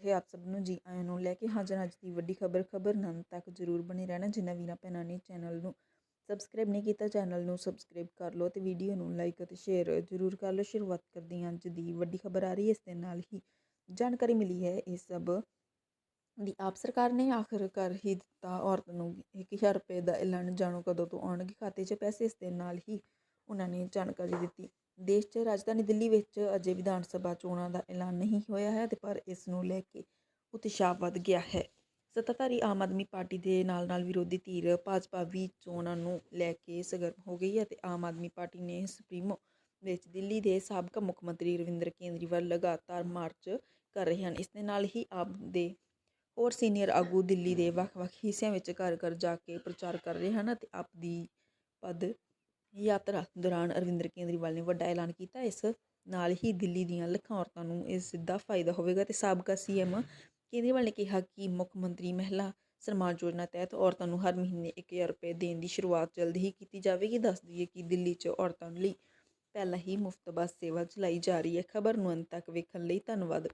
ਇਹ ਆਪ ਸਭ ਨੂੰ ਜੀ ਆਇਆਂ ਨੂੰ ਲੈ ਕੇ ਹਾਜ਼ਰ ਅੱਜ ਦੀ ਵੱਡੀ ਖਬਰ ਖਬਰ ਨਾਲ ਤੱਕ ਜ਼ਰੂਰ ਬਣੇ ਰਹਿਣਾ। ਜਿਨ੍ਹਾਂ ਵੀਰਾਂ ਭੈਣਾਂ ਨੇ ਚੈਨਲ ਨੂੰ ਸਬਸਕ੍ਰਾਈਬ ਨਹੀਂ ਕੀਤਾ, ਚੈਨਲ ਨੂੰ ਸਬਸਕ੍ਰਾਈਬ ਕਰ ਲਓ ਤੇ ਵੀਡੀਓ ਨੂੰ ਲਾਈਕ ਅਤੇ ਸ਼ੇਅਰ ਜ਼ਰੂਰ ਕਰ ਲਓ। ਸ਼ੁਰੂਆਤ ਕਰਦੇ ਹਾਂ। ਅੱਜ ਦੀ ਵੱਡੀ ਖਬਰ ਆ ਰਹੀ ਹੈ। ਇਸ ਦੇ ਨਾਲ ਹੀ ਜਾਣਕਾਰੀ ਮਿਲੀ ਹੈ। ਇਹ ਸਭ ਦੀ ਆਪ ਸਰਕਾਰ ਨੇ ਆਖਰਕਾਰ ਹੀ ਦਿੱਤਾ। ਔਰਤ ਨੂੰ 1000 ਰੁਪਏ ਦਾ ਐਲਾਨ ਜਾਣੋ ਕਦੋਂ ਤੋਂ ਆਉਣਗੇ? ਖਾਤੇ 'ਚ ਪੈਸੇ। ਇਸ ਦੇ ਨਾਲ ਹੀ ਉਹਨਾਂ ਨੇ ਜਾਣਕਾਰੀ ਦਿੱਤੀ। ਦੇਸ਼ 'ਚ ਰਾਜਧਾਨੀ ਦਿੱਲੀ ਵਿੱਚ ਅਜੇ ਵਿਧਾਨ ਸਭਾ ਚੋਣਾਂ ਦਾ ਐਲਾਨ ਨਹੀਂ ਹੋਇਆ ਹੈ ਤੇ ਪਰ ਇਸ ਨੂੰ ਲੈ ਕੇ ਉਤਸ਼ਾਹ ਵੱਧ ਗਿਆ ਹੈ। ਸੱਤਾਧਾਰੀ ਆਮ ਆਦਮੀ ਪਾਰਟੀ ਦੇ ਨਾਲ ਨਾਲ ਵਿਰੋਧੀ ਧਿਰ ਭਾਜਪਾ ਵੀ ਚੋਣਾਂ ਨੂੰ ਲੈ ਕੇ ਸਰਗਰਮ ਹੋ ਗਈ ਹੈ ਤੇ ਆਮ ਆਦਮੀ ਪਾਰਟੀ ਨੇ ਸੁਪਰੀਮੋ ਵਿੱਚ ਦਿੱਲੀ ਦੇ ਸਾਬਕਾ ਮੁੱਖ ਮੰਤਰੀ ਰਵਿੰਦਰ ਕੇਜਰੀਵਾਲ ਲਗਾਤਾਰ ਮਾਰਚ ਕਰ ਰਹੇ ਹਨ। ਇਸ ਦੇ ਨਾਲ ਹੀ ਆਪ ਦੇ ਹੋਰ ਸੀਨੀਅਰ ਆਗੂ ਦਿੱਲੀ ਦੇ ਵੱਖ-ਵੱਖ ਹਿੱਸਿਆਂ ਵਿੱਚ ਘਰ ਘਰ ਜਾ ਕੇ ਪ੍ਰਚਾਰ ਕਰ ਰਹੇ ਹਨ ਅਤੇ ਆਪ ਦੀ ਪਦ ਯਾਤਰਾ ਦੌਰਾਨ ਅਰਵਿੰਦਰ ਕੇਜਰੀਵਾਲ ਨੇ ਵੱਡਾ ਐਲਾਨ ਕੀਤਾ। ਇਸ ਨਾਲ ਹੀ ਦਿੱਲੀ ਦੀਆਂ ਲੱਖਾਂ ਔਰਤਾਂ ਨੂੰ ਇਸ ਸਿੱਧਾ ਫਾਇਦਾ ਹੋਵੇਗਾ ਤੇ ਸਾਬਕਾ ਸੀਐਮ ਕੇਜਰੀਵਾਲ ਨੇ ਕਿਹਾ ਕਿ ਮੁੱਖ ਮੰਤਰੀ ਮਹਿਲਾ ਸਨਮਾਨ ਯੋਜਨਾ ਤਹਿਤ ਔਰਤਾਂ ਨੂੰ ਹਰ ਮਹੀਨੇ 1000 ਰੁਪਏ ਦੇਣ ਦੀ ਸ਼ੁਰੂਆਤ ਜਲਦ ਹੀ ਕੀਤੀ ਜਾਵੇਗੀ। ਦੱਸ ਦਈਏ ਕਿ ਦਿੱਲੀ 'ਚ ਔਰਤਾਂ ਲਈ ਪਹਿਲਾਂ ਹੀ ਮੁਫਤ ਬੱਸ ਸੇਵਾ ਚਲਾਈ ਜਾ ਰਹੀ ਹੈ। ਖਬਰ ਨੂੰ ਅੰਤ ਤੱਕ ਵੇਖਣ ਲਈ ਧੰਨਵਾਦ।